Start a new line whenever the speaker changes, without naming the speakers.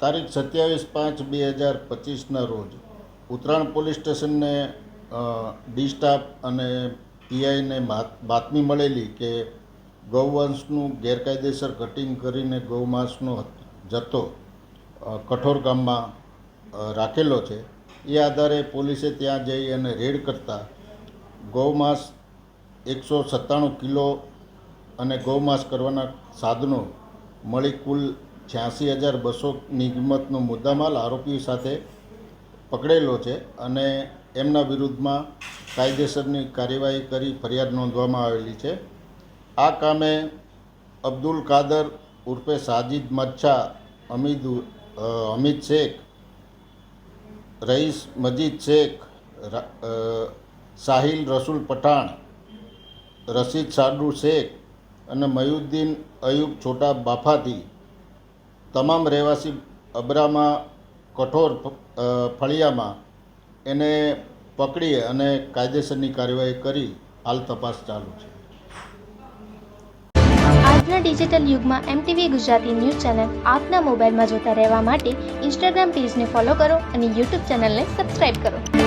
તારીખ સત્યાવીસ પાંચ બે હજાર પચીસના રોજ ઉત્તરાયણ પોલીસ સ્ટેશનને ડી સ્ટાફ અને પીઆઈને બાતમી મળેલી કે ગૌવંશનું ગેરકાયદેસર કટિંગ કરીને ગૌમાંસનો જથ્થો કઠોર ગામમાં રાખેલો છે. એ આધારે પોલીસે ત્યાં જઈ અને રેડ કરતા ગૌમાંસ એકસો સત્તાણું કિલો અને ગૌમાંસ કરવાના સાધનો મળી કુલ છ્યાસી હજાર બસો નિગમતનો મુદ્દામાલ આરોપી સાથે પકડેલો છે અને એમના વિરુદ્ધમાં કાયદેસરની કાર્યવાહી કરી ફરિયાદ નોંધવામાં આવેલી છે. આ કામે અબ્દુલ કાદર ઉર્ફે સાજિદ મચ્છા, અમીદ અમિત શેખ, રઈસ મજીદ શેખ સાહિલ રસુલ પઠાણ, રશીદ સાડુ શેખ અને મયુદ્દીન અયુબ છોટા બાફાથી તમામ રહેવાસી અબરામાં કઠોર ફળિયામાં એને પકડી અને કાયદેસરની કાર્યવાહી કરી હાલ તપાસ ચાલુ છે.
આજના ડિજિટલ યુગમાં એમટીવી ગુજરાતી ન્યૂઝ ચેનલ આપના મોબાઈલમાં જોતા રહેવા માટે ઇન્સ્ટાગ્રામ પેજને ફોલો કરો અને યુટ્યુબ ચેનલને સબસ્ક્રાઇબ કરો.